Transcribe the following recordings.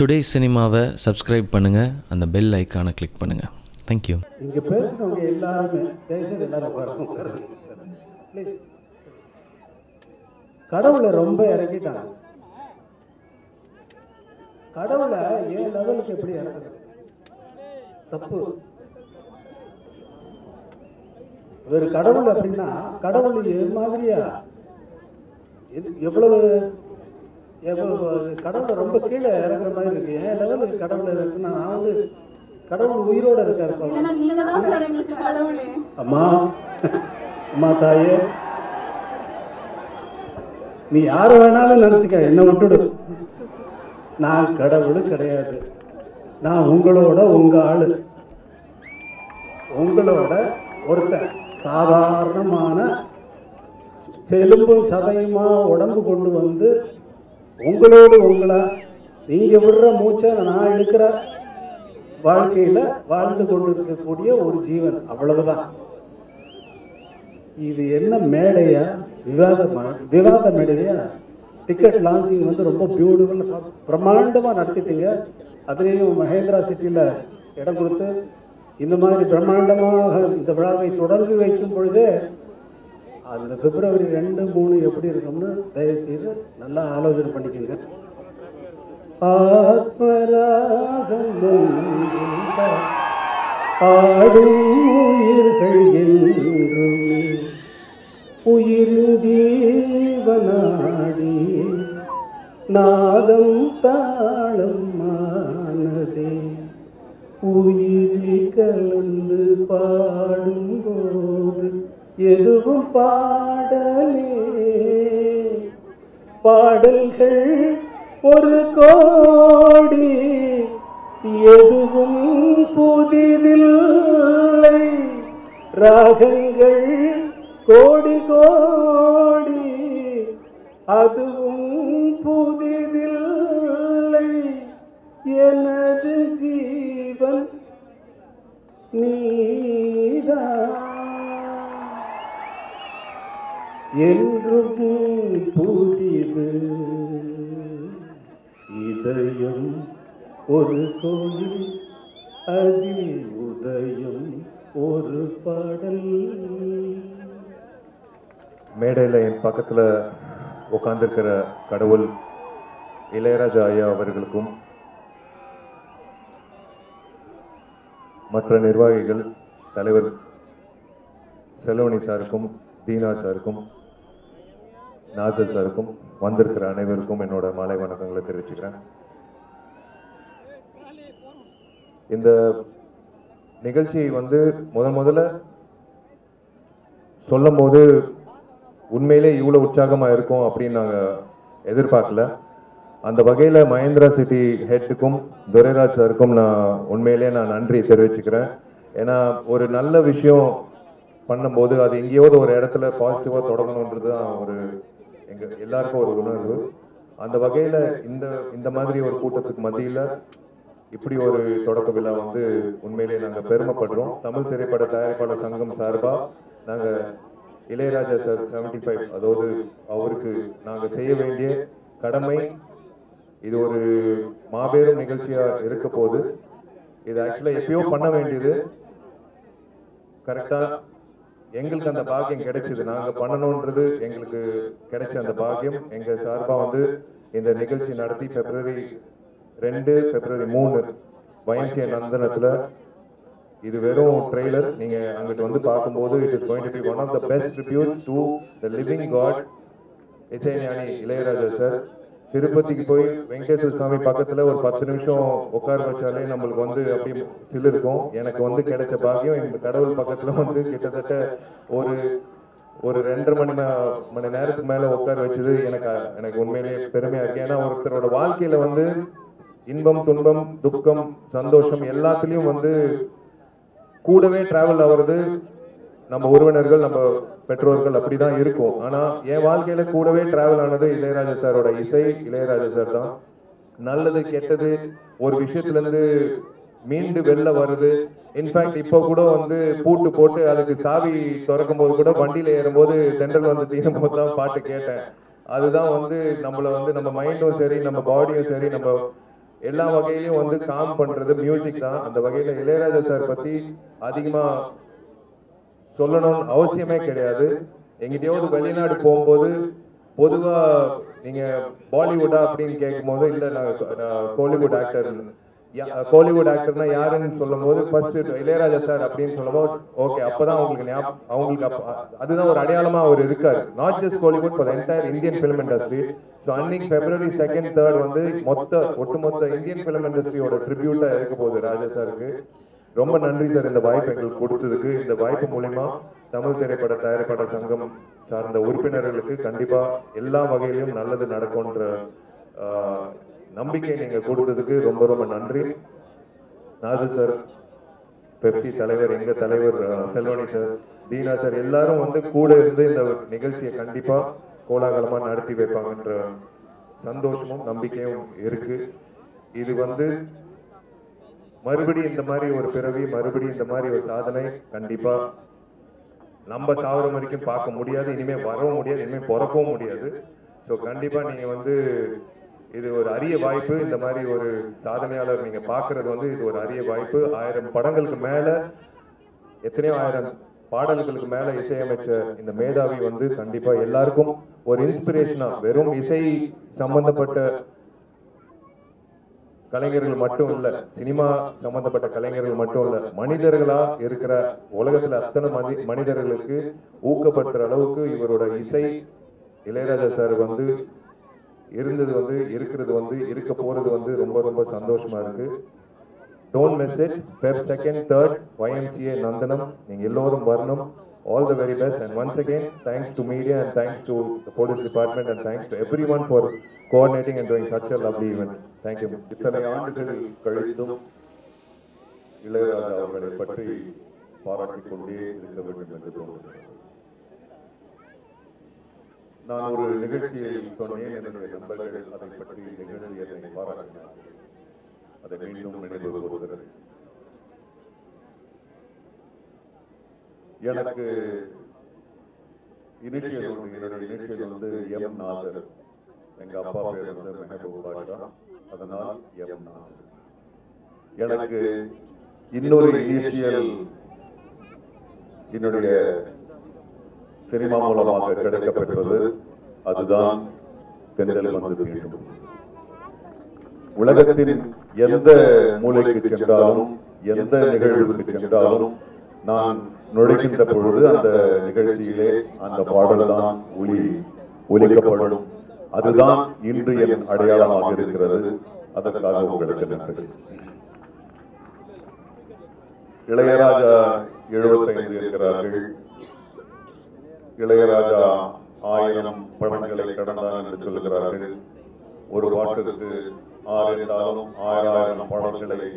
Today சினிமாவை subscribe பண்ணுங்கள் அந்த பெல் ஐக்கானை கிளிக் பண்ணுங்கள் தேங்க்யூ இங்கே பேசுகிறவங்க எல்லாருமே தயவுசெய்து எல்லாரும் கடவுளை ரொம்ப இறக்கிட்டாங்க. கடவுளை ஏன் லெவலுக்கு எப்படி இறக்குறது? தப்பு. ஒரு கடவுள் அப்படின்னா கடவுள் எது மாதிரியா? எவ்வளவு கடவுளை ரொம்ப கீழே இறங்குற மாதிரி இருக்கு. ஏன் லெவலுக்கு கடவுள் இருக்குன்னா நான் வந்து கடவுள் உயிரோட இருக்காரு அம்மா அம்மா தாயே. நீ யார வேணாலும் நினைச்சுக்க என்ன விட்டுடு. நான் கடவுள் கிடையாது. நான் உங்களோட உங்க ஆளு. உங்களோட ஒருத்தன். சாதாரணமான செலும்பும் சதையுமா உடம்பு கொண்டு வந்து உங்களோடு உங்களா? நீங்க விடுற மூச்சை நான் எடுக்கிற வாழ்க்கையில வாழ்ந்து கொண்டிருக்கக்கூடிய ஒரு ஜீவன் அவ்வளவுதான். இது என்ன மேடையா? விவாத விவாத மேடையா? டிக்கெட் லான்ச்சிங் வந்து ரொம்ப பியூட்டிஃபுல் பிரம்மாண்டமா நடத்திட்டீங்க. அதுலேயும் மகேந்திரா சிட்டியில் இடம் கொடுத்து இந்த மாதிரி பிரம்மாண்டமாக இந்த விழாவை தொடர்ந்து வைக்கும் பொழுதே அந்த பிப்ரவரி ரெண்டு மூணு எப்படி இருக்கும்னு தயவுசெய்து நல்லா ஆலோசனை பண்ணிக்கோங்க. ஆத்மராகம் ஆடும் பாடல்கள் ஒரு கோடி எதுவும் புதிதில்லை. ராகங்கள் கோடி கோடி அதுவும் புதிதில்லை. எனது ஜீவன் நீதான். என் உதயம் ஒரு பாடல். மேடையில் என் பக்கத்தில் உட்காந்துருக்கிற கடவுள் இளையராஜா ஐயா அவர்களுக்கும் மற்ற நிர்வாகிகள் தலைவர் செலவணி சாருக்கும் தீனா சாருக்கும் நாசர் சாருக்கும் வந்திருக்கிற அனைவருக்கும் என்னோட மாலை வணக்கங்களை தெரிவிச்சுக்கிறேன். இந்த நிகழ்ச்சி வந்து முதன் முதல்ல சொல்லும் போது உண்மையிலே இவ்வளோ உற்சாகமாக இருக்கும் அப்படின்னு நாங்கள் எதிர்பார்க்கல. அந்த வகையில் மகேந்திரா சிட்டி ஹெட்டுக்கும் துரைராஜ் சாருக்கும் நான் உண்மையிலே நான் நன்றி தெரிவிச்சுக்கிறேன். ஏன்னா ஒரு நல்ல விஷயம் பண்ணும்போது அது எங்கேயாவது ஒரு இடத்துல பாசிட்டிவாக தொடங்கணுன்றது தான் ஒரு எங்கள் எல்லாருக்கும் ஒரு உணர்வு. அந்த வகையில் இந்த இந்த மாதிரி ஒரு கூட்டத்துக்கு மத்தியில் இப்படி ஒரு தொடக்க விழா வந்து உண்மையிலேயே நாங்கள் பெருமைப்படுறோம். தமிழ் திரைப்பட தயாரிப்பாளர் சங்கம் சார்பாக நாங்கள் இளையராஜா சார் செவன்டி ஃபைவ் அதாவது அவருக்கு நாங்கள் செய்ய வேண்டிய கடமை இது ஒரு மாபெரும் நிகழ்ச்சியாக இருக்க போது இது ஆக்சுவலாக எப்பயோ பண்ண வேண்டியது. கரெக்டாக எங்களுக்கு அந்த பாக்கியம் கிடைச்சது. நாங்கள் பண்ணணுன்றது எங்களுக்கு கிடைச்ச அந்த பாக்கியம். எங்கள் சார்பாக வந்து இந்த நிகழ்ச்சி நடத்தி பிப்ரவரி ரெண்டு பிப்ரவரி மூணு வயசிய நந்தனத்தில் இது வெறும் ட்ரெய்லர் நீங்கள் அங்கிட்டு வந்து பார்க்கும்போது it is going to be one of the best tribute to the living god Isaignani Ilaiyaraaja sir. திருப்பதிக்கு போய் வெங்கடேஸ்வர சாமி பக்கத்தில் ஒரு பத்து நிமிஷம் உட்கார வச்சாலே நம்மளுக்கு வந்து அப்படி சில் இருக்கும். எனக்கு வந்து கிடைச்ச பாக்கியம் இந்த கடவுள் பக்கத்தில் வந்து கிட்டத்தட்ட ஒரு ஒரு ரெண்டரை மணி மணி நேரத்துக்கு மேலே உட்கார வச்சது எனக்கு எனக்கு உண்மையிலேயே பெருமையாக இருக்குது ஏன்னா ஒருத்தரோட வாழ்க்கையில் வந்து இன்பம் துன்பம் துக்கம் சந்தோஷம் எல்லாத்துலயும் வந்து கூடவே டிராவல் ஆகிறது நம்ம உறவினர்கள் நம்ம பெற்றோர்கள் அப்படிதான் இருக்கும். ஆனா என் வாழ்க்கையில கூடவே டிராவல் ஆனது இளையராஜா சாரோட இசை இளையராஜா சார் தான். நல்லது கெட்டது ஒரு விஷயத்துல இருந்து மீண்டு வெளில வருது இன்ஃபேக்ட் இப்போ கூட வந்து பூட்டு போட்டு அதுக்கு சாவி திறக்கும் போது கூட வண்டியில ஏறும்போது தென்றல் வந்து தீரும் போது தான் பாட்டு கேட்டேன். அதுதான் வந்து நம்மள வந்து நம்ம மைண்டும் சரி நம்ம பாடியும் சரி நம்ம எல்லா வகையிலும் வந்து காம் பண்றது மியூசிக் தான். அந்த வகையில இளையராஜா சார் பத்தி அதிகமா சொல்லணும்னு அவசியமே கிடையாது. எங்கிட்டயாவது வெளிநாடு போகும்போது பொதுவா நீங்க பாலிவுட்டா அப்படின்னு கேட்கும்போது இல்ல நான் நான் கோலிவுட் ஆக்டர் கோலிவுட் ஆக்டர்னா யாருன்னு சொல்லும்போது ஃபர்ஸ்ட் இளையராஜா சார் அப்படின்னு சொல்லும்போது ஓகே அப்பதான் அவங்களுக்கு அவங்களுக்கு அதுதான் ஒரு அடையாளமா அவர் இருக்காரு. Not just Kollywood for entire Indian film industry so அன்னைக்கு பிப்ரவரி செகண்ட் தேர்ட் வந்து மொத்த ஒட்டுமொத்த இந்தியன் ஃபிலிம் இண்டஸ்ட்ரியோட ட்ரிபியூட்டா இருக்க போகுது ராஜா சாருக்கு. ரொம்ப நன்றி சார் இந்த வாய்ப்பு எங்களுக்கு கொடுத்ததுக்கு இந்த வாய்ப்பு மூலியமா தமிழ் திரைப்பட தயாரிப்பாளர் சங்கம் சார்ந்த உறுப்பினர்களுக்கு கண்டிப்பா எல்லா வகையிலும் நல்லது நடக்கும்ன்ற நம்பிக்கை நீங்க கொடுத்ததுக்கு ரொம்ப ரொம்ப நன்றி. நாது சார் பெப்சி தலைவர் எங்க தலைவர் செல்வனி சார் தீனா சார் எல்லாரும் வந்து கூட இருந்து இந்த நிகழ்ச்சியை கண்டிப்பா கோலாகலமா நடத்தி வைப்பாங்கன்ற சந்தோஷமும் நம்பிக்கையும் இருக்கு. இது வந்து மறுபடியும் இந்த மாதிரி ஒரு பிறவி மறுபடியும் இந்த மாதிரி ஒரு சாதனை கண்டிப்பா. நம்ம சாவர வரைக்கும் பார்க்க முடியாது இனிமே வரவும் முடியாது இனிமே பிறக்கவும் முடியாது. ஸோ கண்டிப்பா நீங்க வந்து இது ஒரு அரிய வாய்ப்பு. இந்த மாதிரி ஒரு சாதனையாளர் நீங்க பாக்குறது வந்து இது ஒரு அரிய வாய்ப்பு. ஆயிரம் படங்களுக்கு மேல எத்தனையோ ஆயிரம் பாடல்களுக்கு மேல இசையமைச்ச இந்த மேதாவி வந்து கண்டிப்பா எல்லாருக்கும் ஒரு இன்ஸ்பிரேஷனா வெறும் இசை சம்பந்தப்பட்ட கலைஞர்கள் மட்டும் இல்ல சினிமா சம்பந்தப்பட்ட கலைஞர்கள் மட்டும் இல்ல மனிதர்களா இருக்கிற உலகத்துல அத்தனை மனி மனிதர்களுக்கு ஊக்கப்படுத்துற அளவுக்கு இவரோட இசை இளையராஜா சார் வந்து இருந்தது வந்து இருக்கிறது வந்து இருக்க போறது வந்து ரொம்ப ரொம்ப சந்தோஷமா இருக்கு. Don't message per second third YMCA Nandanam. நீங்க எல்லோரும் வரணும். All the very best and once again thanks to media and thanks to police department and thanks to everyone for coordinating and doing such a lovely event thank you இத்தனை ஆண்டுகள் கழித்தும் இளையராஜா அவர்களை பற்றி பாராட்டிக் கொண்டே இருக்க வேண்டும் என்று தோன்றுகிறது நான் ஒரு நிகழ்ச்சியில் சொன்னேன் என்னுடைய நண்பர்கள் அதை பற்றி நிகழ்ச்சி என்னை பாராட்டினார்கள். அதை மீண்டும் நினைவு கூறுகிறது எனக்கு இனிஷியல் ஒன்று என்னுடைய இனிஷியல் வந்து எம் நாசர். எங்க அப்பா பேர் வந்து மெஹபூப் பாஷா. அதனால் எம் நாசர். எனக்கு இன்னொரு இனிஷியல் என்னுடைய சினிமா மூலமாக கிடைக்கப்பெற்றது. அதுதான் பெண்கள் வந்து வேண்டும். உலகத்தின் எந்த மூலைக்கு சென்றாலும் எந்த நிகழ்வுக்கு சென்றாலும் நான் நுழைகின்ற பொழுது அந்த நிகழ்ச்சியிலே அந்த பாடல் தான் ஒளி ஒலிக்கப்படும். அதுதான் இன்று என் அடையாளமாக இருக்கிறது. அதற்காக உங்களுக்கு நன்றி. இளையராஜா எழுபத்தைந்து இருக்கிறார்கள் இளையராஜா ஆயிரம் படங்களை கடந்தான் என்று சொல்கிறார்கள் ஒரு பாட்டுக்கு ஆறு ஆயிரம் பாடல்களை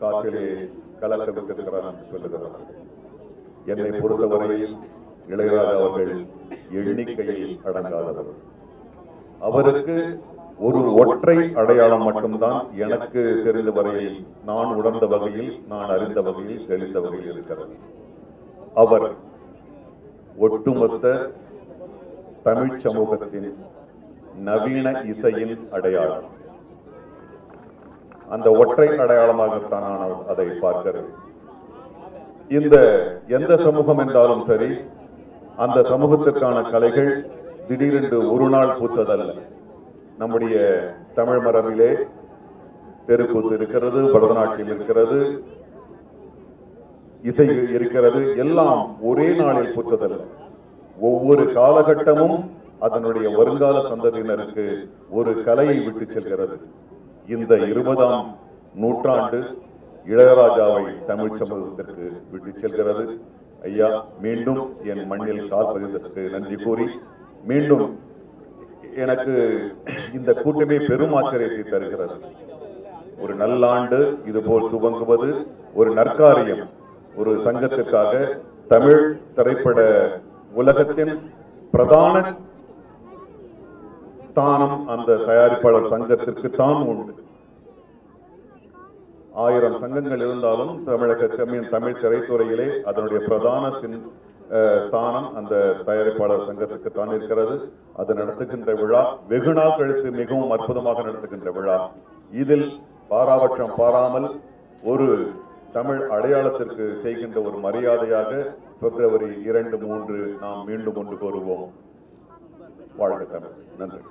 காற்றிலே கலக்க என்று சொல்லுகிறார்கள். என்னை பொறுத்தவரையில் இளையராஜா அவர்கள் எண்ணிக்கையில் அடங்காதவர். அவருக்கு ஒரு ஒற்றை அடையாளம் மட்டும்தான் எனக்கு தெரிந்த வரையில் நான் உணர்ந்த வகையில் நான் அறிந்த வகையில் தெரிந்த வகையில் இருக்கிறது. அவர் ஒட்டுமொத்த தமிழ் சமூகத்தின் நவீன இசையின் அடையாளம். அந்த ஒற்றை அடையாளமாகத்தான் நான் அதை பார்க்கிறது. இந்த எந்த சமூகம் என்றாலும் சரி அந்த சமூகத்திற்கான கலைகள் திடீரென்று ஒரு நாள் பூத்ததல்ல. நம்முடைய தமிழ் மரபிலே தெருக்கூத்து இருக்கிறது பரதநாட்டியம் இருக்கிறது இசை இருக்கிறது. எல்லாம் ஒரே நாளில் புத்ததல்ல ஒவ்வொரு காலகட்டமும் அதனுடைய வருங்கால சந்ததியினருக்கு ஒரு கலையை விட்டு செல்கிறது. இந்த இருபதாம் நூற்றாண்டு இளையராஜாவை தமிழ் சமூகத்திற்கு விட்டு செல்கிறது. ஐயா மீண்டும் என் மண்ணில் கால் பதிந்ததற்கு நன்றி கூறி மீண்டும் எனக்கு இந்த கூட்டமே பெரும் ஆச்சரியத்தை தருகிறது. ஒரு நல்லாண்டு இதுபோல் துவங்குவது ஒரு நற்காரியம். ஒரு சங்கத்திற்காக தமிழ் திரைப்பட உலகத்தின் பிரதான ஸ்தானம் அந்த தயாரிப்பாளர் சங்கத்திற்கு தான் உண்டு. ஆயிரம் சங்கங்கள் இருந்தாலும் தமிழக தமிழ் தமிழ் திரைத்துறையிலே அதனுடைய பிரதான ஸ்தானம் அந்த தயாரிப்பாளர் சங்கத்துக்கு தான் இருக்கிறது. அது நடத்துகின்ற விழா வெகு நாள் கழித்து மிகவும் அற்புதமாக நடத்துகின்ற விழா. இதில் பாராபட்சம் பாராமல் ஒரு தமிழ் அடையாளத்திற்கு செய்கின்ற ஒரு மரியாதையாக பிப்ரவரி இரண்டு மூன்று நாம் மீண்டும் கொண்டு கோருவோம் வாழ்க தமிழ். நன்றி.